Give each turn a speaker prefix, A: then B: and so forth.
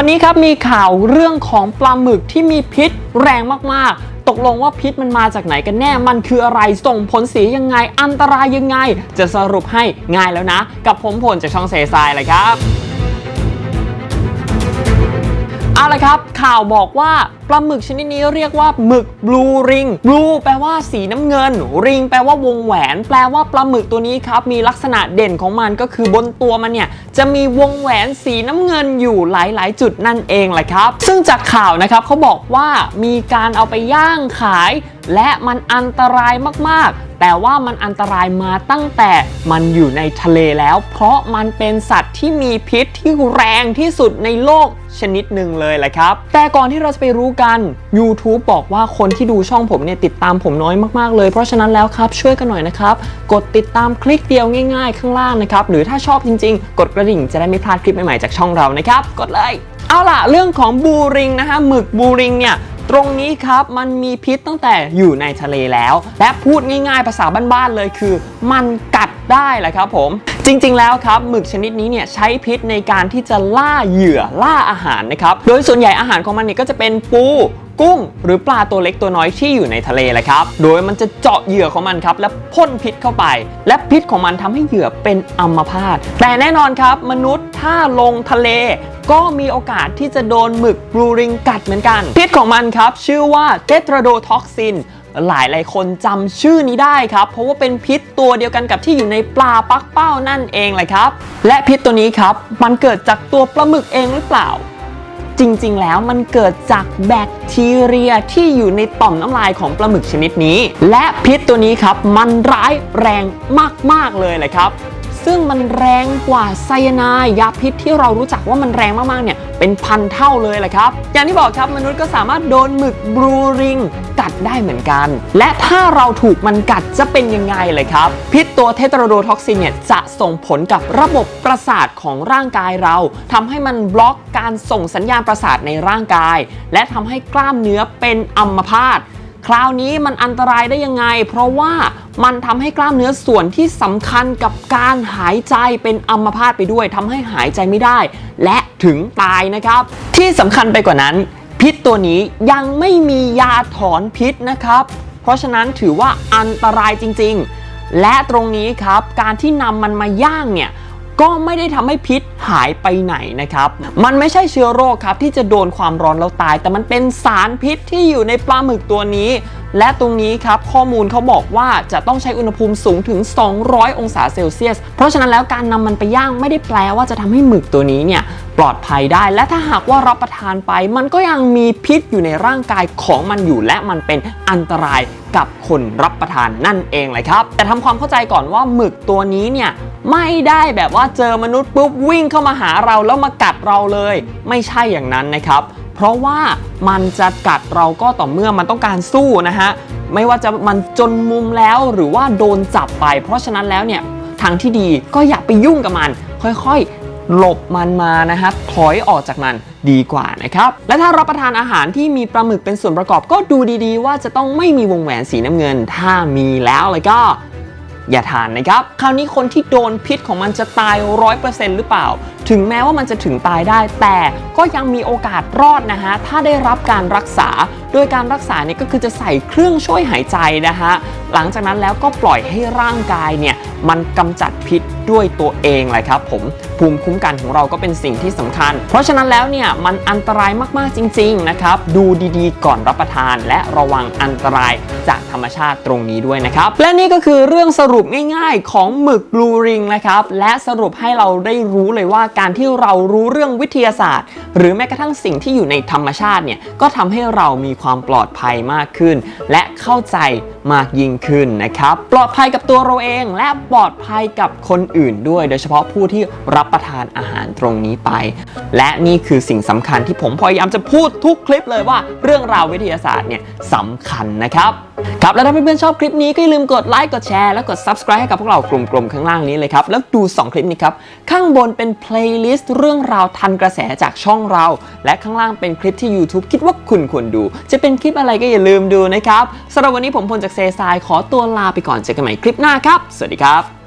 A: วันนี้ครับมีข่าวเรื่องของปลาหมึกที่มีพิษแรงมากๆ ตกลงว่าพิษมันมาจากไหนกันแน่ มันคืออะไร ส่งผลเสียยังไง อันตรายยังไง จะสรุปให้ง่ายแล้วนะ กับผมผลจากช่องเซซายเลยครับ เอาละครับ ข่าวบอกว่าปลาหมึกชนิดนี้เรียกว่าหมึกบลูริงบลูแปลว่าสีน้ำเงิน ริงแปลว่าวงแหวน แปลว่าปลาหมึกตัวนี้ครับ มีลักษณะเด่นของมันก็คือบนตัวมันเนี่ย จะมีวงแหวนสีน้ำเงินอยู่หลาย ๆ จุดนั่นเองแหละครับ ซึ่งจากข่าวนะครับเขาบอกว่ามีการเอาไปย่างขาย และมันอันตรายมาก ๆแต่ว่ามันอันตรายมาตั้งแต่มันอยู่ในทะเลแล้ว เพราะมันเป็นสัตว์ที่มีพิษที่แรงที่สุดในโลก ชนิดหนึ่งเลยแหละครับ แต่ก่อนที่เราจะไปรู้กัน YouTube บอกว่าคนที่ดูช่องผมเนี่ยติดตามผมน้อยมากๆเลย เพราะฉะนั้นแล้วครับช่วยกันหน่อยนะครับ กดติดตามคลิกเดียวง่ายๆ ข้างล่างนะครับ หรือถ้าชอบจริงๆ กดกระดิ่งจะได้ไม่พลาดคลิปใหม่ๆจากช่องเรานะครับ กดเลยเอาล่ะเรื่องของบูริงนะฮะหมึกบูริงเนี่ยตรงนี้ครับมันมีพิษตั้งแต่อยู่ในทะเลแล้ว และพูดง่ายๆ ภาษาบ้านๆเลยคือ มันกัดได้แหละครับผม จริงๆแล้วครับหมึกชนิดนี้เนี่ยใช้พิษในการที่จะล่าเหยื่อล่าอาหารนะครับ โดยส่วนใหญ่อาหารของมันเนี่ยก็จะเป็นปูกุ้งหรือปลาตัวเล็กตัวน้อยที่อยู่ในทะเลแหละครับ โดยมันจะเจาะเหยื่อของมันครับ และพ่นพิษเข้าไป และพิษของมันทำให้เหยื่อเป็นอัมพาต แต่แน่นอนครับ มนุษย์ถ้าลงทะเล ก็มีโอกาสที่จะโดนหมึกบลูริงกัดเหมือนกัน พิษของมันครับ ชื่อว่าเตตราโดท็อกซิน หลายหลายคนจำชื่อนี้ได้ครับ เพราะว่าเป็นพิษตัวเดียวกันกับที่อยู่ในปลาปักเป้านั่นเองเลยครับ และพิษตัวนี้ครับ มันเกิดจากตัวปลาหมึกเองหรือเปล่า จริงๆ แล้วมันเกิดจากแบคทีเรียที่อยู่ในต่อมน้ำลายของปลาหมึกชนิดนี้ และพิษตัวนี้ครับ มันร้ายแรงมากๆเลยเลยครับ ซึ่งมันแรงกว่าไซยาไนด์ยาพิษที่เรารู้จักว่ามันแรงมากๆเนี่ยเป็นพันเท่าเลยแหละครับ อย่างที่บอกครับมนุษย์ก็สามารถโดนหมึกบลูริงกัดได้เหมือนกัน และถ้าเราถูกมันกัดจะเป็นยังไงเลยครับ พิษตัวเทตราโดท็อกซินเนี่ยจะส่งผลกับระบบประสาทของร่างกายเราทำให้มันบล็อกการส่งสัญญาณประสาทในร่างกาย และทำให้กล้ามเนื้อเป็นอัมพาตคราวนี้มันอันตรายได้ยังไง เพราะว่า มันทำให้กล้ามเนื้อส่วนที่สำคัญกับการหายใจเป็นอัมพาตไปด้วยทำให้หายใจไม่ได้ และถึงตายนะครับ ที่สำคัญไปกว่านั้น พิษตัวนี้ยังไม่มียาถอนพิษนะครับ เพราะฉะนั้นถือว่าอันตรายจริง ๆ และตรงนี้ครับการที่นำมันมาย่างเนี่ย ก็ไม่ได้ทำให้พิษหายไปไหนนะครับ มันไม่ใช่เชื้อโรคครับที่จะโดนความร้อนแล้วตาย แต่มันเป็นสารพิษที่อยู่ในปลาหมึกตัวนี้ และตรงนี้ครับข้อมูลเขาบอกว่าจะต้องใช้อุณหภูมิสูงถึง 200 องศาเซลเซียส เพราะฉะนั้นแล้วการนำมันไปย่างไม่ได้แปลว่าจะทำให้หมึกตัวนี้เนี่ย ปลอดภัยได้ และถ้าหากว่ารับประทานไป มันก็ยังมีพิษอยู่ในร่างกายของมันอยู่ และมันเป็นอันตรายกับคนรับประทานนั่นเองเลยครับ แต่ทำความเข้าใจก่อนว่าหมึกตัวนี้เนี่ยไม่ได้แบบว่าเจอมนุษย์ปุ๊บวิ่งเข้ามาหาเราแล้วมากัดเราเลย ไม่ใช่อย่างนั้นนะครับ เพราะว่ามันจะกัดเราก็ต่อเมื่อมันต้องการสู้นะฮะไม่ว่าจะมันจนมุมแล้วหรือว่าโดนจับไป เพราะฉะนั้นแล้วเนี่ยทางที่ดีก็อย่าไปยุ่งกับมัน ค่อยๆ หลบมันมานะฮะถอยออกจากมันดีกว่านะครับ และถ้ารับประทานอาหารที่มีปลาหมึกเป็นส่วนประกอบก็ดูดีๆ ว่าจะต้องไม่มีวงแหวนสีน้ำเงิน ถ้ามีแล้วเลยก็อย่าทานนะครับ คราวนี้คนที่โดนพิษของมันจะตาย100%หรือเปล่า ถึงแม้ว่ามันจะถึงตายได้ แต่ก็ยังมีโอกาสรอดนะฮะถ้าได้รับการรักษา โดยการรักษาเนี่ยก็คือจะใส่เครื่องช่วยหายใจนะฮะหลังจากนั้นแล้วก็ปล่อยให้ร่างกายเนี่ยมันกำจัดพิษด้วยตัวเองเลยครับผมภูมิคุ้มกันของเราก็เป็นสิ่งที่สำคัญ เพราะฉะนั้นแล้วเนี่ยมันอันตรายมากๆจริง ๆนะครับ ดูดีๆ ก่อนรับประทาน และระวังอันตรายจากธรรมชาติตรงนี้ด้วยนะครับ และนี่ก็คือเรื่องสรุปง่าย ๆ ของหมึกบลูริงนะครับและสรุปให้เราได้รู้เลยว่าการที่เรารู้เรื่องวิทยาศาสตร์ หรือแม้กระทั่งสิ่งที่อยู่ในธรรมชาติเนี่ยก็ทำให้เรามีความปลอดภัยมากขึ้น และเข้าใจ มากยิ่งขึ้นนะครับ ปลอดภัยกับตัวเราเองและปลอดภัยกับคนอื่นด้วย โดยเฉพาะผู้ที่รับประทานอาหารตรงนี้ไป และนี่คือสิ่งสำคัญที่ผมพยายามจะพูดทุกคลิปเลยว่าเรื่องราววิทยาศาสตร์เนี่ยสำคัญนะครับครับแล้วถ้าเพื่อนๆชอบคลิปนี้ก็อย่าลืมกดไลค์กดแชร์และกด subscribe ให้กับพวกเรากลุ่มๆข้างล่างนี้เลยครับ แล้วดู 2 คลิปนี้ครับ ข้างบนเป็นเพลย์ลิสต์เรื่องราวทันกระแสจากช่องเรา และข้างล่างเป็นคลิปที่ YouTube คิดว่าคุณควรดู จะเป็นคลิปอะไรก็อย่าลืมดูนะครับสำหรับวันนี้ผมพลจากเซซายขอตัวลาไปก่อนเจอกันใหม่คลิปหน้าครับ สวัสดีครับ